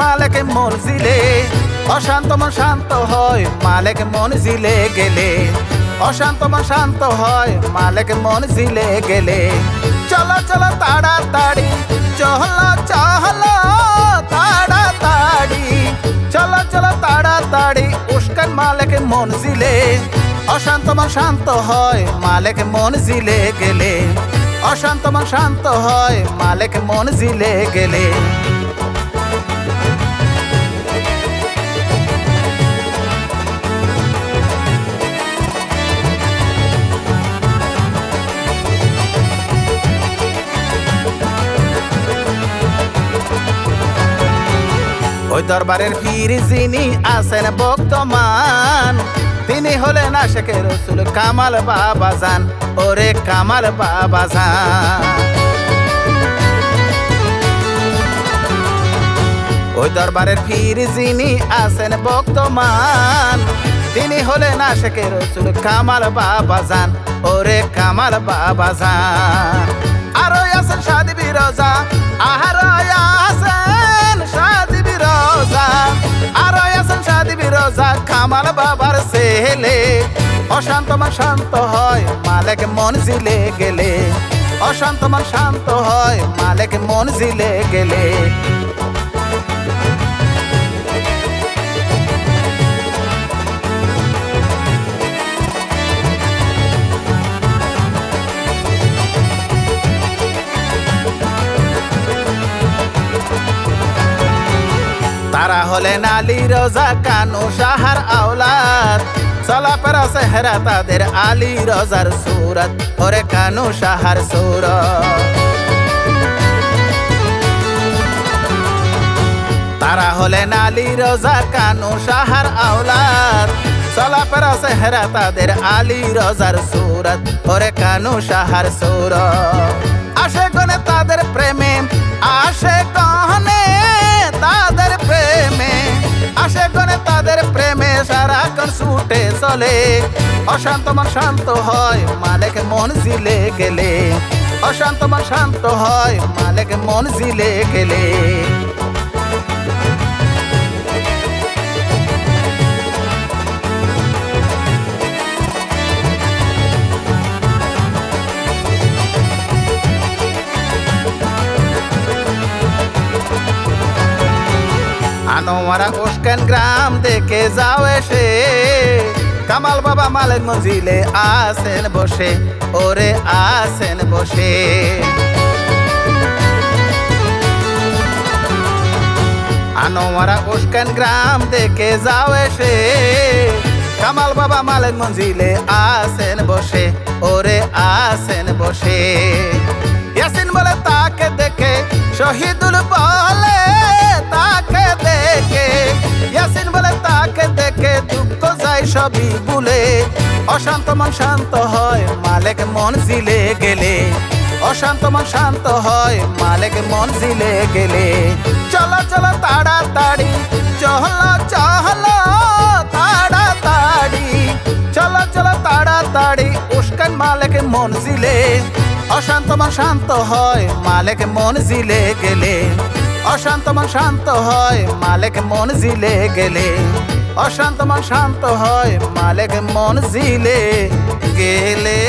মালেক মনজিলে অশান্ত মন শান্ত হয়, মালেক মনজিলে গেলে। অশান্ত মন শান্ত হয়, মালেক মনজিলে গেলে। চলো চলো তাড়াতাড়ি চহলো চহলো তাড়াতাড়ি। চলো চলো তাড়াতাড়ি, উস্কান মালেক মনজিলে। অশান্ত মন শান্ত হয়, মালেক মনজিলে গেলে। অশান্ত মন শান্ত হয়, মালেক মনজিলে গেলে। দরবারের পীর যিনি আছেন বর্তমান, তিনি হলেন আশেকের রসুল কামাল বাবা জান। ওরে কামাল বাবা জান। ওই দরবারের পীর যিনি আছেন বর্তমান, তিনি হলেন আশেকের রসুল কামাল বাবা জান। ওরে কামাল বাবা জান। আরও অশান্ত মন শান্ত হয়, মালেক মন জিলে গেলে। অশান্ত মন শান্ত হয়, মালেক মন জিলে গেলে। তারা হলেন আলী রোজা কানু সাহার আওলাদ। চলাফেরা সেহরা তাদের আলী রোজার সুরত, ওরে কানু সাহার সুরত। তারা হলেন আলী রোজা কানু সাহার আওলাদ চলাফেরা সেহরা তাদের আলী রজার সুরত, ওরে কানু সাহার সুরত। আসে গনে তাদের প্রেমে, আসে গহনে তাদের চলে। অশান্ত মন শান্ত হয়, মালিক মন জিলে গেলে। অশান্ত মন শান্ত হয়, মালিক মন জিলে গেলে। আনোয়ারা উস্কান গ্রাম দেখে যাও এসে। কামাল বাবা মালেক মজিলে আসেন বসে, ওরে আসেন বসে। আনোয়ারা উস্কান গ্রাম দেখে যাও এসে কামাল বাবা মালেক মঞ্জিলে আসেন বসে, ওরে আসেন বসে। ইয়াসিন বলে তাকে দেখে শহীদুল বলে সবই ভুলে, অশান্ত মন শান্ত হয়, মালেক মন জিলে গেলে। অশান্ত মন শান্ত হয়, মালেক মন জিলে গেলে। চলো চলো তাড়াতাড়ি চহলো চহলো তাড়াতাড়ি। চলো চলো তাড়াতাড়ি, উস্কান মালেক মন জিলে অশান্ত মন শান্ত হয়, মালেক মন জিলে গেলে। অশান্ত মন শান্ত হয়, মালেক মন জিলে গেলে। অশান্ত মন শান্ত হয় মালেক মন জিলে গেলে।